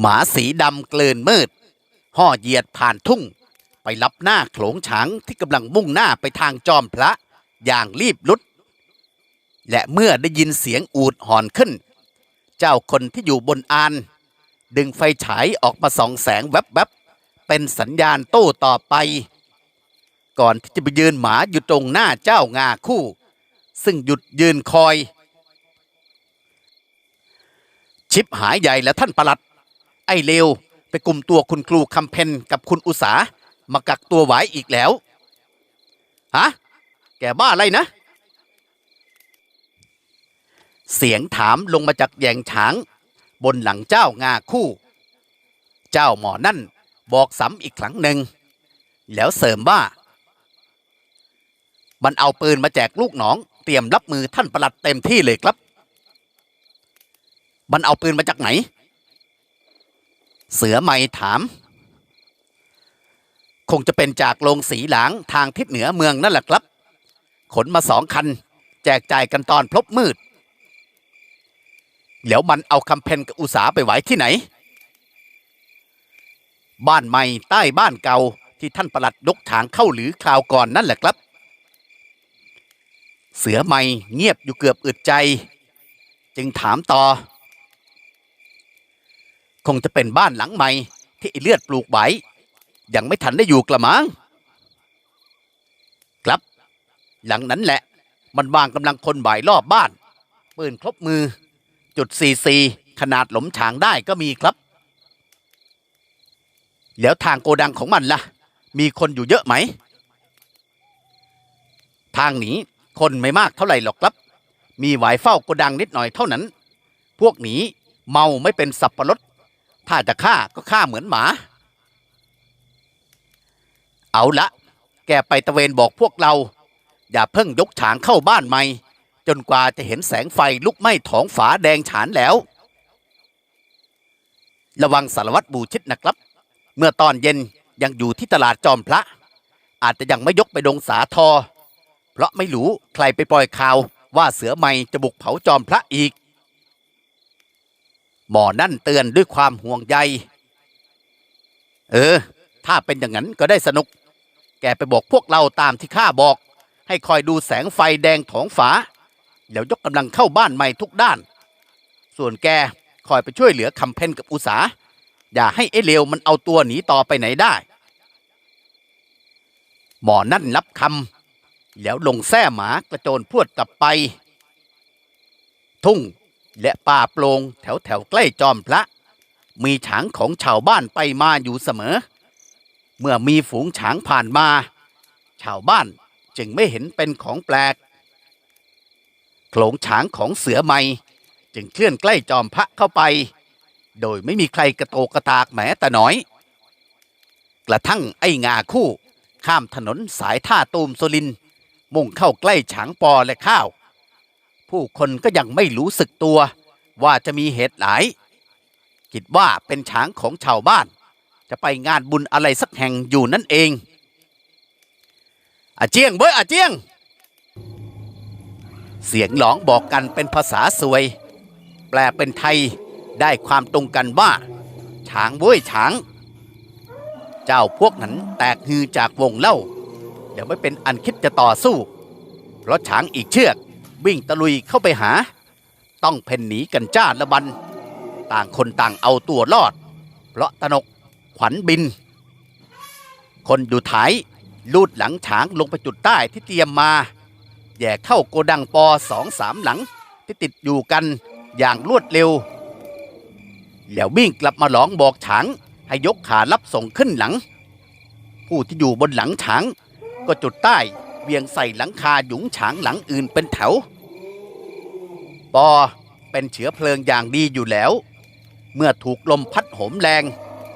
หมาสีดำเกลืนมืด ห่อเหยียดผ่านทุ่ง ไปรับหน้าโขลงฉางที่กำลังมุ่งหน้าไปทางจอมพระ อย่างรีบลุด และเมื่อได้ยินเสียงอูดหอนขึ้น เจ้าคนที่อยู่บนอาน ดึงไฟฉายออกมาส่องแสงแวบๆ เป็นสัญญาณโต้ต่อไป ก่อนที่จะไปยืนหมาอยู่ตรงหน้าเจ้างาคู่ ซึ่งหยุดยืนคอย ชิบหายใหญ่แล้วท่านประหลัด ไอ้เลวไปกลุ่มตัวคุณครูคำเพนกับคุณอุสามากักตัวไว้อีกแล้วฮะแกบ้าอะไรนะ เสียงถามลงมาจากแยงฉาง บนหลังเจ้างาคู่ เจ้าหมอนั่นบอกซ้ำอีกครั้งหนึ่ง แล้วเสริมว่า มันเอาปืนมาแจกลูกน้อง เตรียมรับมือท่านประหลัดเต็มที่เลยครับ มันเอาปืนมาจากไหน เสือไม่ถาม คงจะเป็นจากโรงสีหลางทางทิศเหนือเมืองนั่นแหละครับ ขนมาสองคัน แจกจ่ายกันตอนพลบมืด แล้วมันเอาคำเพนกับอุสาไปไว้ที่ไหน บ้านใหม่ใต้บ้านเก่าที่ท่านประหลัดยกถางเข้าหรือคราวก่อนนั่นแหละครับ เสือไม่เงียบอยู่เกือบอึดใจ จึงถามต่อ คงจะเป็นบ้านหลังใหม่ ที่ไอเลือดปลูกไว้ยังไม่ทันได้อยู่กระมังครับ หลังนั้นแหละ มันวางกำลังคนบ่ายรอบบ้าน ปืนครบมือ จุดซีซีขนาดหลมฉางได้ก็มีครับ แล้วทางโกดังของมันล่ะ มีคนอยู่เยอะไหม ทางนี้คนไม่มากเท่าไหร่หรอกครับ มีหวายเฝ้าโกดังนิดหน่อยเท่านั้น พวกนี้เมาไม่เป็นสับปะรด ถ้าจะฆ่าก็ฆ่าเหมือนหมา เอาละ แกไปตะเวนบอกพวกเรา อย่าเพิ่งยกฉางเข้าบ้านใหม่ จนกว่าจะเห็นแสงไฟลุกไหม้ท้องฝาแดงฉานแล้ว ระวังสารวัตรบูชิดนะครับ เมื่อตอนเย็นยังอยู่ที่ตลาดจอมพระ อาจจะยังไม่ยกไปดงสาทอ เพราะไม่รู้ใครไปปล่อยข่าวว่าเสือใหม่จะบุกเผาจอมพระอีก หมอนั่นเตือนด้วยความห่วงใย เออ ถ้าเป็นอย่างนั้นก็ได้สนุก แกไปบอกพวกเราตามที่ข้าบอก ให้คอยดูแสงไฟแดงท้องฝาแล้วยกกำลังเข้าบ้านใหม่ทุกด้าน ส่วนแกคอยไปช่วยเหลือคำเพนกับอุสา อย่าให้ไอ้เลวมันเอาตัวหนีต่อไปไหนได้ หมอนั่นรับคำแล้วลงแส้หมากระโจนพวดกลับไป ทุ่ง และป่าโปร่งแถวแถวใกล้จอมพระ มีฉางของชาวบ้านไปมาอยู่เสมอ เมื่อมีฝูงฉางผ่านมา ชาวบ้านจึงไม่เห็นเป็นของแปลกโขลงฉางของเสือใหม่จึงเคลื่อนใกล้จอมพระเข้าไป โดยไม่มีใครกระโตกกระตากแม้แต่น้อย กระทั่งไอ้งาคู่ ข้ามถนนสายท่าตูมโซลิน มุ่งเข้าใกล้ฉางปอและข้าว ผู้คนก็ยังไม่รู้สึกตัวว่าจะมีเหตุหลายคิดว่าเป็นช้างของชาวบ้าน จะไปงานบุญอะไรสักแห่งอยู่นั่นเองอาเจียงเบ้ยอาเจียง เสียงหลองบอกกันเป็นภาษาสวย แปลเป็นไทยได้ความตรงกันว่าช้างเว้ยช้าง เจ้าพวกนั้นแตกฮือจากวงเล่าเดี๋ยวไม่เป็นอันคิดจะต่อสู้ เพราะช้างอีกเชือก วิ่งตะลุยเข้าไปหา ต้องเพ่นหนีกันจ้าละบัน ต่างคนต่างเอาตัวรอด เพราะตนกขวัญบิน คนอยู่ท้ายลูดหลังฉางลงไปจุดใต้ที่เตรียมมาแย่เข้าโกดังปอสองสามหลังที่ติดอยู่กันอย่างรวดเร็ว แล้ววิ่งกลับมาหลองบอกฉางให้ยกขารับส่งขึ้นหลัง ผู้ที่อยู่บนหลังฉางก็จุดใต้เวียงใส่หลังคาหยุงฉางหลังอื่นเป็นแถว ปอเป็นเชื้อเพลิงอย่างดีอยู่แล้ว เมื่อถูกลมพัดโหมแรง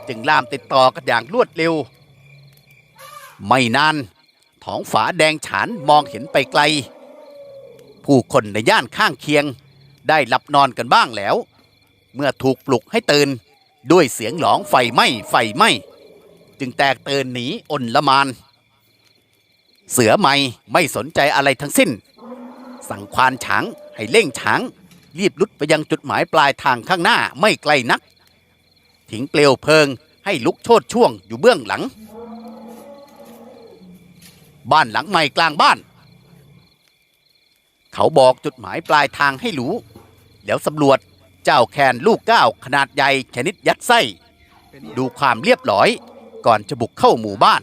จึงลามติดต่อกันอย่างรวดเร็ว ไม่นานท้องฝาแดงฉานมองเห็นไปไกล ผู้คนในย่านข้างเคียงได้หลับนอนกันบ้างแล้ว เมื่อถูกปลุกให้ตื่นด้วยเสียงหลองไฟไหม้ไฟไหม้จึงแตกตื่นหนีอนละมาน เสือไม่ไม่สนใจอะไรทั้งสิ้น สั่งควานฉางให้เร่งฉาง รีบลุดไปยังจุดหมายปลายทางข้างหน้าไม่ไกลนักททิ้งเปลวเพลิงให้ลุกโชดช่วงอยู่เบื้องหลัง บ้านหลังใหม่กลางบ้าน เขาบอกจุดหมายปลายทางให้รู้ แล้วสำรวจเจ้าแคนลูกก้าวขนาดใหญ่ชนิดยัดไส้ ดูความเรียบร้อยก่อนจะบุกเข้าหมู่บ้าน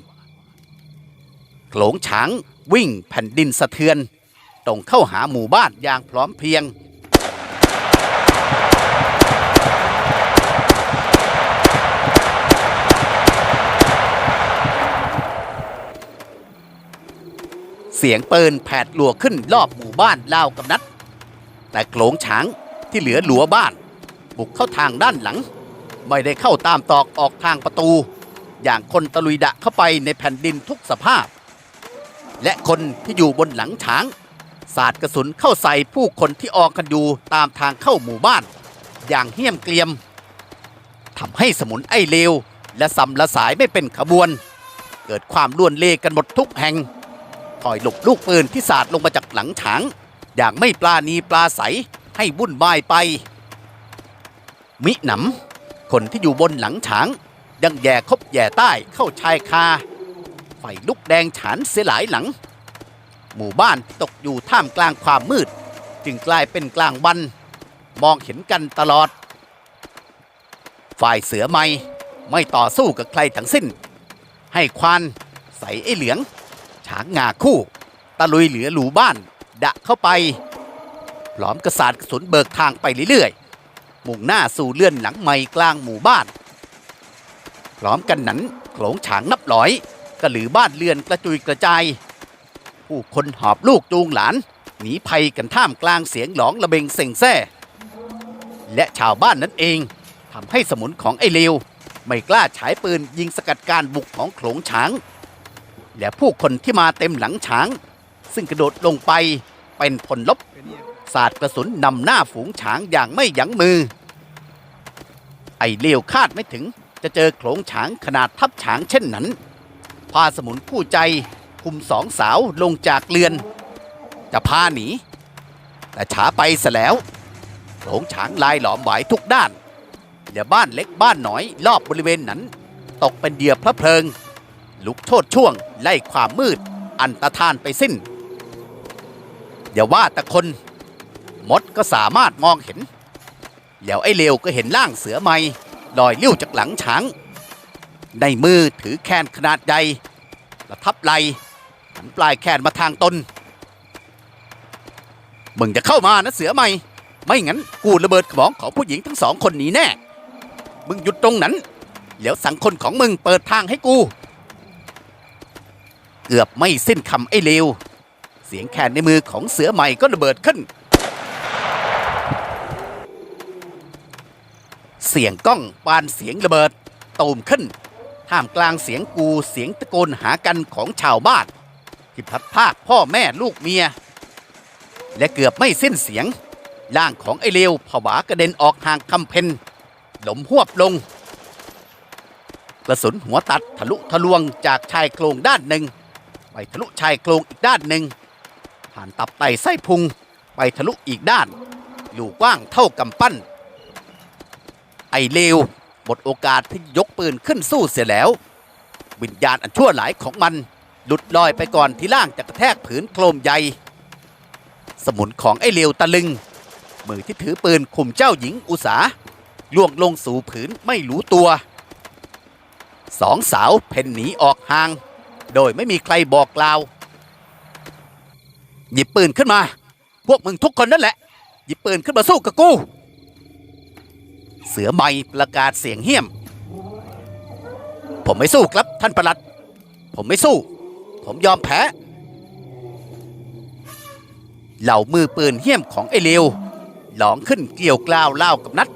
โขลงช้างวิ่งแผ่นดินสะเทือน ตรงเข้าหาหมู่บ้านอย่างพร้อมเพรียง เสียงปืนแผดลัวขึ้นรอบหมู่บ้านล่าวกับนัด แต่โขลงช้างที่เหลือหลัวบ้าน บุกเข้าทางด้านหลัง ไม่ได้เข้าตามตอกออกทางประตู อย่างคนตะลุยดะเข้าไปในแผ่นดินทุกสภาพและคนที่อยู่บนหลังช้างาดกระสุนเข้าใส่ผู้คนที่ออกกันอยู่ตามทางเข้าหมู่บ้าน อย่างเหี้ยมเกรียมทำให้สมุนไอเลวและสำละสายไม่เป็นขบวน เกิดความล้วนเลกันหมดทุกแห่งคอยหลบลูกปืนที่สาดลงมาจากหลังช้างอย่างไม่ปลาณีปลาใสให้วุ่นวายไป มิหนำคนที่อยู่บนหลังช้างยังแย่คบแย่ใต้เข้าชายคาไฟลุกแดงฉานเสียหลายหลัง หมู่บ้านที่ตกอยู่ท่ามกลางความมืด จึงกลายเป็นกลางวัน มองเห็นกันตลอด ฝ่ายเสือไม่ไม่ต่อสู้กับใครทั้งสิ้น ให้ควานใส่ไอ้เหลือง ฉางงาคู่ ตะลุยเหลือหลูบ้าน ดะเข้าไปพร้อมกระสาดกระสุนเบิกทางไปเรื่อยๆ มุ่งหน้าสู่เลื่อนหลังใหม่กลางหมู่บ้านพร้อมกันนั้นโขลงฉางนับร้อยกระหรือบ้านเรือนกระจุยกระจาย ผู้คนหอบลูกจูงหลานหนีภัยกันท่ามกลางเสียงหลองระเบงเซ็งแซ่และชาวบ้านนั้นเองทำให้สมุนของไอ้เลวไม่กล้าฉายปืนยิงสกัดการบุกของโขลงช้าง และผู้คนที่มาเต็มหลังช้าง ซึ่งกระโดดลงไปเป็นผลลบสาดกระสุนนำหน้าฝูงช้างอย่างไม่ยั้งมือ ไอ้เลวคาดไม่ถึงจะเจอโขลงช้างขนาดทับช้างเช่นนั้นพาสมุนผู้ใจ คุมสองสาวลงจากเรือน จะพาหนี แต่ช้าไปซะแล้วโขงช้างลายหลอมไหวทุกด้านและบ้านเล็กบ้านน้อยรอบบริเวณนั้น ตกเป็นเดียพระเพลิง ลุกโชดช่วงไล่ความมืด อันตรธานไปสิ้นอย่าว่าแต่คน มดก็สามารถมองเห็น แล้วไอ้เลวก็เห็นร่างเสือไม้ลอยเลี้ยวจากหลังช้าง ในมือถือแคนขนาดใหญ่ระทับไหล หันปลายแคนมาทางตนมึงจะเข้ามานะเสือไหมไม่งั้นกูระเบิดขมองของผู้หญิงทั้งสองคนนี้แน่ มึงหยุดตรงนั้นแล้วสั่งคนของมึงเปิดทางให้กู เกือบไม่สิ้นคำไอ้เลว เสียงแคนในมือของเสือใหม่ก็ระเบิดขึ้น เสียงก้องปานเสียงระเบิดตูมขึ้นท่ามกลางเสียงกูเสียงตะโกนหากันของชาวบ้าน ที่พัดพรากพ่อแม่ลูกเมีย และเกือบไม่สิ้นเสียง ร่างของไอเลวผวากระเด็นออกห่างคำเพนหลมหวบลง กระสุนหัวตัดทะลุทะลวงจากชายโครงด้านหนึ่ง ไปทะลุชายโครงอีกด้านหนึ่ง ผ่านตับไตไส้พุง ไปทะลุอีกด้าน อยู่กว้างเท่ากำปั้น ไอเลวหมดโอกาสที่ยกปืนขึ้นสู้เสียแล้ว วิญญาณอันชั่วหลายของมัน หลุดลอยไปก่อนที่ล่างจะกระแทกผืนโครมใหญ่ สมุนของไอ้เลวตะลึง มือที่ถือปืนข่มเจ้าหญิงอุสาล่วงลงสู่ผืนไม่รู้ตัว สองสาวเพ่นหนีออกห่าง โดยไม่มีใครบอกกล่าว หยิบปืนขึ้นมา พวกมึงทุกคนนั่นแหละ หยิบปืนขึ้นมาสู้กับกู เสือใบประกาศเสียงเหี้ยม ผมไม่สู้ครับท่านประหลัด ผมไม่สู้ ผมยอมแพ้ เหล่ามือปืนเหี้ยมของไอ้เลวหลองขึ้นเกี่ยวกล่าวเล่ากับนัด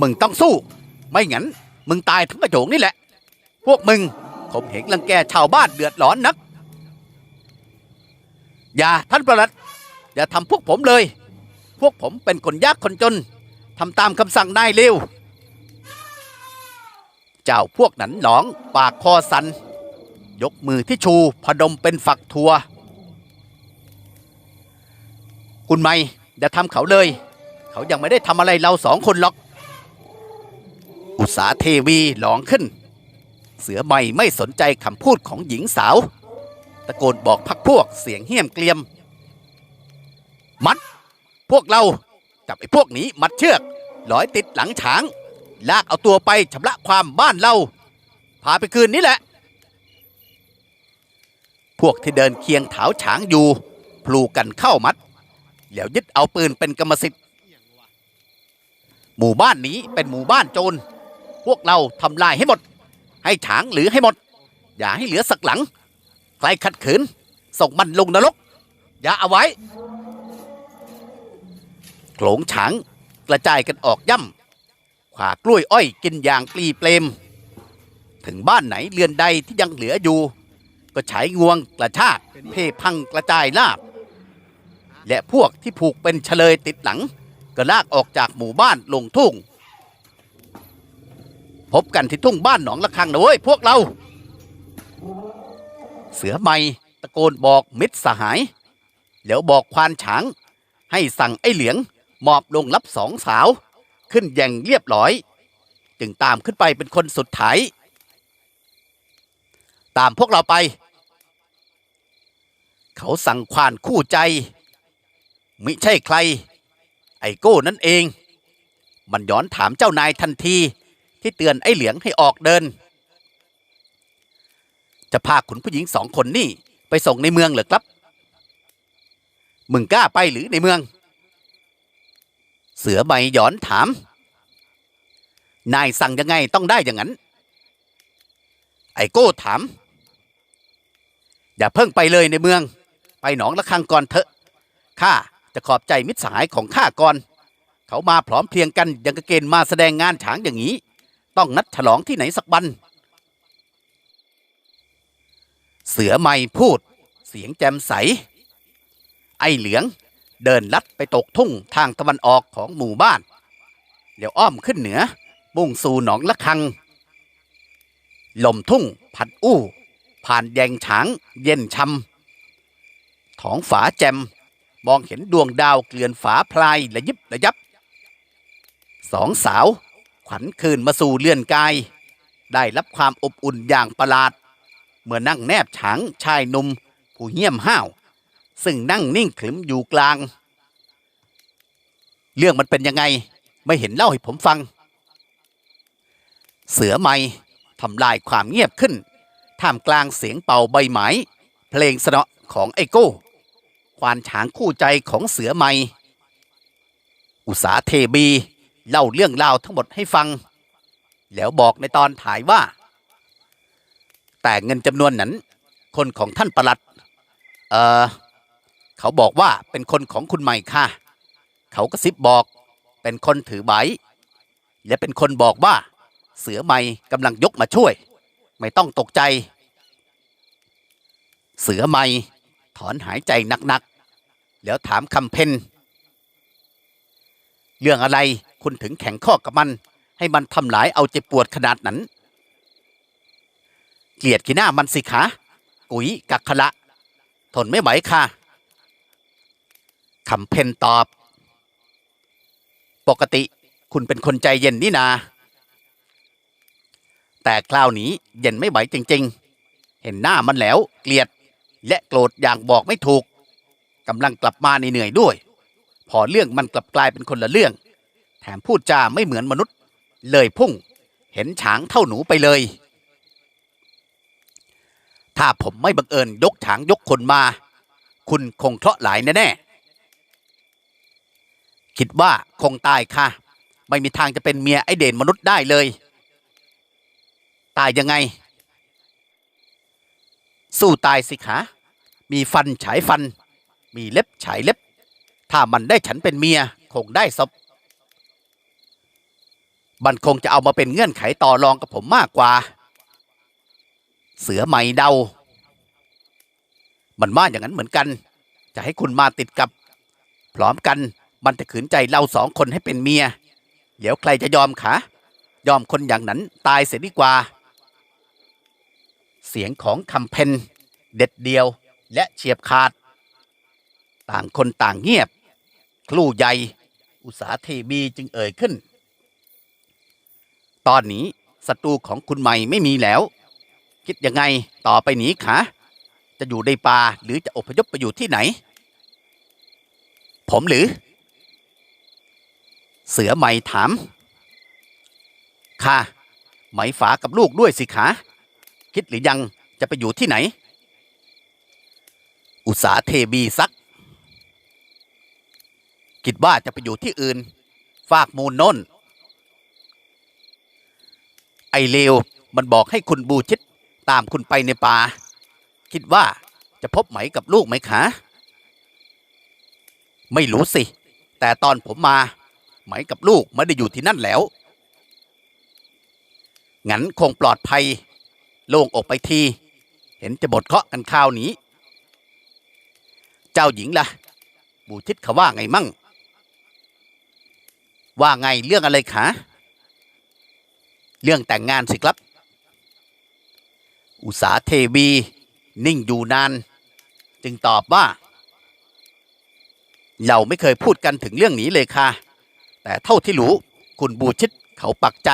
มึงต้องสู้ ไม่งั้น มึงตายทั้งกระโจงนี่แหละ พวกมึงผมเห็นรังแกชาวบ้านเดือดร้อนนัก อย่าท่านประหลัด อย่าทำพวกผมเลย พวกผมเป็นคนยากคนจนทำตามคำสั่งนายเร็ว จ้าพวกหนันหลองปากคอสัน ยกมือที่ชูพดมเป็นฝักทัว คุณไม่อย่าทำเขาเลย เขายังไม่ได้ทำอะไรเราสองคนหรอก อุตสาเทวีหลองขึ้น เสือใบไม่สนใจคำพูดของหญิงสาว ตะโกนบอกพักพวกเสียงเหี้ยมเกลียม มัด พวกเราจับไอ้พวกนี้มัดเชือกร้อยติดหลังฉาง ลากเอาตัวไปชำระความบ้านเราพาไปคืนนี้แหละ พวกที่เดินเคียงเถาฉางอยู่ พลูกันเข้ามัด แล้วยึดเอาปืนเป็นกรรมสิทธิ์ หมู่บ้านนี้เป็นหมู่บ้านโจร พวกเราทำลายให้หมด ให้ฉางหรือให้หมด อย่าให้เหลือสักหลัง ใครขัดขืน ส่งมันลงนรก อย่าเอาไว้โขลงฉางกระจายกันออกย่ำ ขากล้วยอ้อยกินอย่างปลีเปลม ถึงบ้านไหนเรือนใดที่ยังเหลืออยู่ ก็ฉายงวงกระชากเพพังกระจายลาบ และพวกที่ผูกเป็นเฉลยติดหลัง ก็ลากออกจากหมู่บ้านลงทุ่ง พบกันที่ทุ่งบ้านหนองละคังนะเว้ยพวกเรา เสือใหม่ตะโกนบอกมิตรสหาย แล้วบอกควานฉาง ให้สั่งไอ้เหลียงมอบลงรับสองสาว ขึ้นอย่างเรียบร้อย จึงตามขึ้นไปเป็นคนสุดท้าย ตามพวกเราไป เขาสั่งควานคู่ใจ มิใช่ใคร ไอโก้นั่นเอง มันย้อนถามเจ้านายทันที ที่เตือนไอ้เหลียงให้ออกเดิน จะพาขุนผู้หญิงสองคนนี่ไปส่งในเมืองเหรอครับ มึงกล้าไปหรือในเมือง เสือใบหยอนถาม นายสั่งยังไงต้องได้อย่างนั้น ไอโก้ถาม อย่าเพิ่งไปเลยในเมือง ไปหนองละคังก่อนเถอะ ข้าจะขอบใจมิตรสหายของข้าก่อน เขามาพร้อมเพรียงกันยังกระเกณฑ์มาแสดงงานฉางอย่างนี้ ต้องนัดฉลองที่ไหนสักวัน เสือไม่พูด เสียงแจ่มใส ไอ้เหลือง เดินลัดไปตกทุ่งทางตะวันออกของหมู่บ้าน เดี๋ยวอ้อมขึ้นเหนือมุ่งสู่หนองละคัง ลมทุ่งพัดอู้ ผ่านแยงฉางเย็นชำท้องฝาแจมมองเห็นดวงดาวเกลื่อนฝาพลายระยิบระยับ สองสาว ขวัญคืนมาสู่เลื่อนกาย ได้รับความอบอุ่นอย่างประหลาด เมื่อนั่งแนบฉางชายหนุ่มผู้เหี้ยมห้าว ซึ่งนั่งนิ่งขรึมอยู่กลาง เรื่องมันเป็นยังไง ไม่เห็นเล่าให้ผมฟัง เสือไม่ทำลายความเงียบขึ้นท่ามกลางเสียงเป่าใบไม้เพลงสนอของไอโก้ ควานฉางคู่ใจของเสือไม่อุสาเทบีเล่าเรื่องราวทั้งหมดให้ฟัง แล้วบอกในตอนถ่ายว่า แต่เงินจำนวนนั้น คนของท่านประหลัด เอ่อ เขาบอกว่าเป็นคนของคุณใหม่ค่ะ เขากระซิบบอก เป็นคนถือใบและเป็นคนบอกว่า เสือใหม่กำลังยกมาช่วย ไม่ต้องตกใจ เสือใหม่ถอนหายใจหนักๆ แล้วถามคำเพนเรื่องอะไรคุณถึงแข่งข้อกับมัน ให้มันทำหลายเอาเจ็บปวดขนาดนั้น เกลียดขี้หน้ามันสิคะ กุ๋ยกักขละ ทนไม่ไหวค่ะ คำเพนตอบ ปกติคุณเป็นคนใจเย็นนี่นา แต่คราวนี้เย็นไม่ไหวจริง ๆ เห็นหน้ามันแล้ว เกลียดและโกรธอย่างบอกไม่ถูกกำลังกลับมาเหนื่อยด้วย พอเรื่องมันกลับกลายเป็นคนละเรื่อง แถมพูดจาไม่เหมือนมนุษย์ เลยพุ่ง เห็นฉางเท่าหนูไปเลย ถ้าผมไม่บังเอิญยกฉางยกคนมา คุณคงเคราะห์หลายแน่ๆ คิดว่าคงตายค่ะ ไม่มีทางจะเป็นเมียไอเด่นมนุษย์ได้เลย ตายยังไง สู้ตายสิคะมีฟันฉายฟัน มีเล็บฉายเล็บ ถ้ามันได้ฉันเป็นเมียคงได้ศพมันคงจะเอามาเป็นเงื่อนไขต่อรองกับผมมากกว่า เสือไหม่เดา มันว่าอย่างนั้นเหมือนกัน จะให้คุณมาติดกับ พร้อมกัน มันจะขืนใจเราสองคนให้เป็นเมีย เดี๋ยวใครจะยอมคะยอมคนอย่างนั้นตายเสียดีกว่า เสียงของคำเพนเด็ดเดียวและเฉียบขาด ต่างคนต่างเงียบครู่ใหญ่ อุสาเทบีจึงเอ่ยขึ้น ตอนนี้ศัตรูของคุณใหม่ไม่มีแล้ว คิดยังไงต่อไปหนี้คะจะอยู่ในป่าหรือจะอพยพไปอยู่ที่ไหน ผมหรือ เสือใหม่ถาม ค่ะ ไหมฝากับลูกด้วยสิคะคิดหรือยังจะไปอยู่ที่ไหน อุตสาเทบีซัก คิดว่าจะไปอยู่ที่อื่น ฝากมูลน้น ไอเลวมันบอกให้คุณบูชิดตามคุณไปในป่า คิดว่าจะพบไหมกับลูกไหมคะ ไม่รู้สิ แต่ตอนผมมา ไหมกับลูกไม่ได้อยู่ที่นั่นแล้ว งั้นคงปลอดภัย โล่งอกไปที เห็นจะบทเคาะกันข้าวนี้ เจ้าหญิงล่ะ บูชิดเขาว่าไงมั่ง ว่าไงเรื่องอะไรคะเรื่องแต่งงานสิครับ อุสาเทวี นิ่งอยู่นาน จึงตอบว่า เราไม่เคยพูดกันถึงเรื่องนี้เลยค่ะ แต่เท่าที่รู้คุณบูชิดเขาปักใจ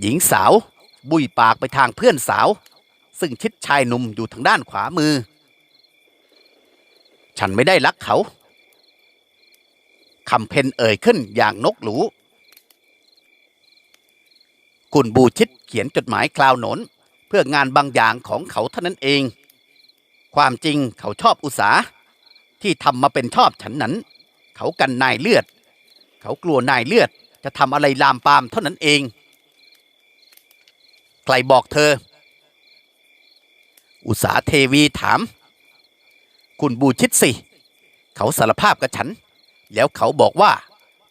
หญิงสาว บุยปากไปทางเพื่อนสาว ซึ่งชิดชายหนุ่มอยู่ทางด้านขวามือ ฉันไม่ได้รักเขาคำเพนเอ่ยขึ้นอย่างนกหรูคุณบูชิดเขียนจดหมายคลาวหนน เพื่องานบางอย่างของเขาเท่านั้นเอง ความจริงเขาชอบอุตสาที่ทำมาเป็นชอบฉันนั้น เขากันนายเลือด เขากลัวนายเลือด จะทำอะไรลามปามเท่านั้นเอง ใครบอกเธอ อุตสาเทวีถาม คุณบูชิดสิ เขาสารภาพกับฉัน แล้วเขาบอกว่า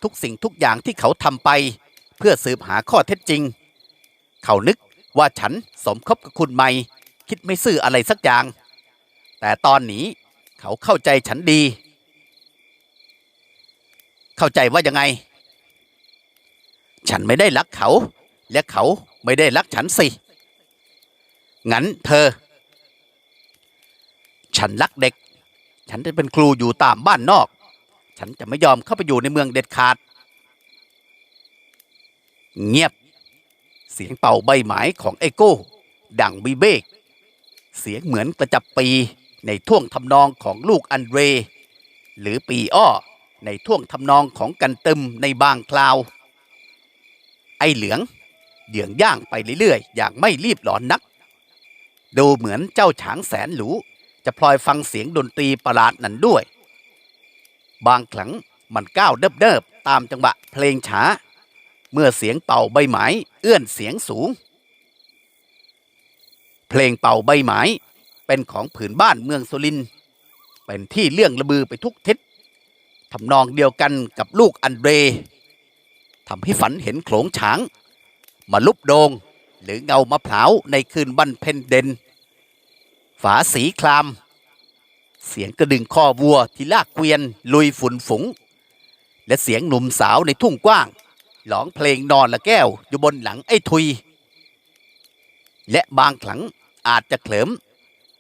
ทุกสิ่งทุกอย่างที่เขาทำไป เพื่อสืบหาข้อเท็จจริง เขานึกว่าฉันสมคบกับคุณไม่ คิดไม่ซื่ออะไรสักอย่าง แต่ตอนนี้เขาเข้าใจฉันดี เข้าใจว่ายังไง ฉันไม่ได้รักเขา และเขาไม่ได้รักฉันสิ งั้นเธอ ฉันรักเด็ก ฉันจะเป็นครูอยู่ตามบ้านนอก ฉันจะไม่ยอมเข้าไปอยู่ในเมืองเด็ดขาด เงียบ เสียงเป่าใบไม้ของเอโก้ ดังบีเบก เสียงเหมือนกระจับปีในท่วงทำนองของลูกอันเดรหรือปีอ้อ ในท่วงทำนองของกันตึมในบางคราว ไอเหลืองเดืองย่างไปเรื่อยๆ อย่างไม่รีบหลอนนัก ดูเหมือนเจ้าฉางแสนหรูจะพลอยฟังเสียงดนตรีประหลาดนั้นด้วย บางครั้งมันก้าวเดิบๆ ตามจังหวะเพลงช้า เมื่อเสียงเป่าใบไม้เอื้อนเสียงสูง เพลงเป่าใบไม้เป็นของผืนบ้านเมืองสุริน เป็นที่เลื่องระบือไปทุกทิศ ทำนองเดียวกันกับลูกอันเดรทำให้ฝันเห็นโขลงช้างมาลุบโดง หรือเงามะพร้าวในคืนวันเพ็ญเด่นฝาสีคลาม เสียงกระดึงคอวัวที่ลากเกวียน ลุยฝุ่นฝุง และเสียงหนุ่มสาวในทุ่งกว้างร้องเพลงนอนละแก้วอยู่บนหลังไอ้ทุย และบางครั้งอาจจะเคลิม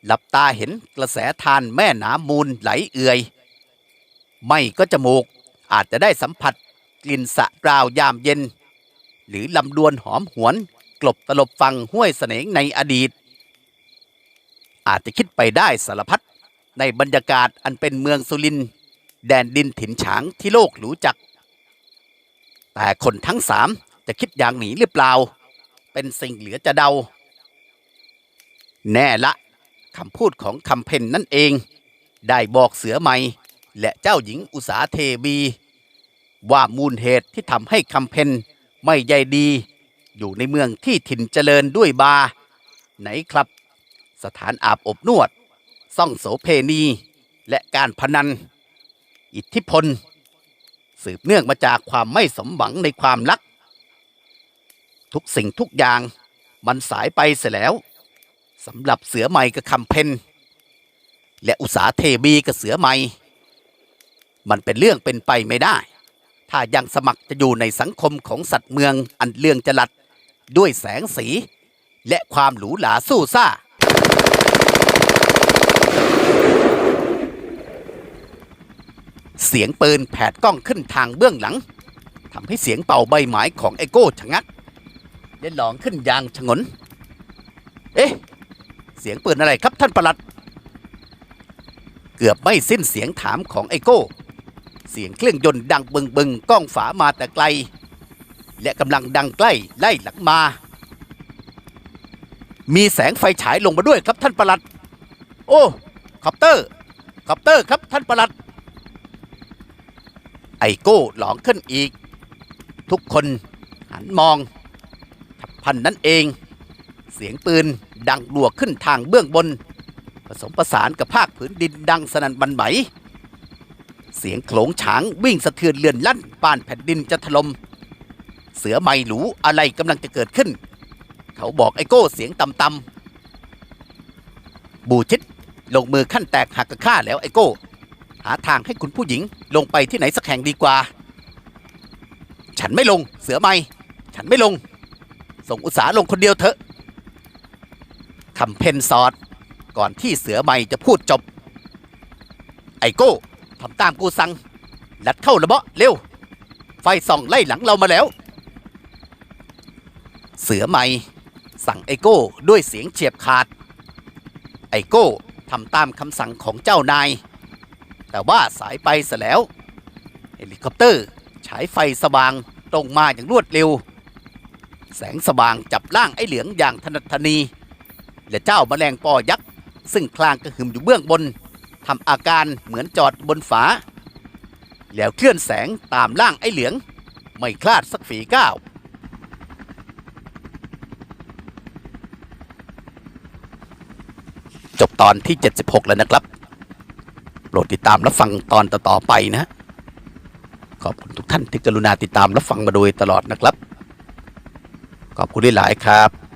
หลับตาเห็นกระแสทานแม่น้ำมูลไหลเอื่อย ไม่ก็จมูก อาจจะได้สัมผัสกลิ่นสะกราว ยามเย็น หรือลำดวนหอมหวน กลบตลบฟังห้วยเสนงในอดีต อาจจะคิดไปได้สารพัดในบรรยากาศอันเป็นเมืองสุรินแดนดินถิ่นฉางที่โลกรู้จัก แต่คนทั้งสามจะคิดอย่างหนีหรือเปล่า เป็นสิ่งเหลือจะเดา แน่ละคำพูดของคำเพนนั่นเอง ได้บอกเสือใหม่ และเจ้าหญิงอุสาเทบี ว่ามูลเหตุที่ทำให้คำเพนไม่ใยดี อยู่ในเมืองที่ถิ่นเจริญด้วยบา ไหนครับ สถานอาบอบนวด ซ่องโสเพณีและการพนัน อิทธิพล สืบเนื่องมาจากความไม่สมหวังในความรัก ทุกสิ่งทุกอย่างมันสายไปเสียแล้วสำหรับเสือใหม่กับคำเพนและอุสาเทบีกับเสือใหม่ มันเป็นเรื่องเป็นไปไม่ได้ ถ้ายังสมัครจะอยู่ในสังคมของสัตว์เมืองอันเลื่องจลัดด้วยแสงสี และความหรูหราสู้ซ่า เสียงปืนแผดกล้องขึ้นทางเบื้องหลังทำให้เสียงเป่าใบไม้ของไอโก้ชะงักและหลองขึ้นอย่างชงน เอ๊ะ เสียงปืนอะไรครับท่านประหลัด เกือบไม่สิ้นเสียงถามของไอโก้ เสียงเครื่องยนต์ดังบึงบึงๆก้องฝามาแต่ไกล และกำลังดังใกล้ไล่หลังมา มีแสงไฟฉายลงมาด้วยครับท่านประหลัด โอ้คอปเตอร์คอปเตอร์ครับท่านประหลัด ไอโก้หลองขึ้นอีก ทุกคนหันมองทับพันนั้นเอง เสียงปืนดังดัวขึ้นทางเบื้องบน ผสมประสานกับภาคผืนดินดังสนั่นบันไหว เสียงโขลงฉางวิ่งสะเทือนเลือนลั่นป่านแผ่นดินจะถลม่มเสือไม่หลูอะไรกำลังจะเกิดขึ้น เขาบอกไอโก้เสียงต่ำๆบูชิดลงมือขั้นแตกหักกับข้าแล้วไอโก้ หาทางให้คุณผู้หญิงลงไปที่ไหนสักแห่งดีกว่า ฉันไม่ลงเสือไม่ ฉันไม่ลง ส่งอุตสาลงคนเดียวเถอะคำเพนสอด ก่อนที่เสือไม่จะพูดจบ ไอโก้ ทำตามกูสั่งลัดเข้าระเบาะเร็ว ไฟส่องไล่หลังเรามาแล้ว เสือไม่ สั่งไอโก้ด้วยเสียงเฉียบขาด ไอโก้ทำตามคำสั่งของเจ้านาย แต่ว่าสายไปซะแล้ว เฮลิคอปเตอร์ฉายไฟสว่างตรงมาอย่างรวดเร็ว แสงสว่างจับร่างไอ้เหลืองอย่างถนัดถนี และเจ้าแมลงปอยักษ์ซึ่งคลางกระหึ่มอยู่เบื้องบน ทำอาการเหมือนจอดบนฝา แล้วเคลื่อนแสงตามร่างไอ้เหลือง ไม่คลาดสักฝีก้าวจบตอนที่ 76 แล้วนะครับ โปรดติดตามรับฟังตอนต่อๆไปนะ ขอบคุณทุกท่านที่กรุณาติดตามรับฟังมาโดยตลอดนะครับ ขอบคุณหลายๆครับ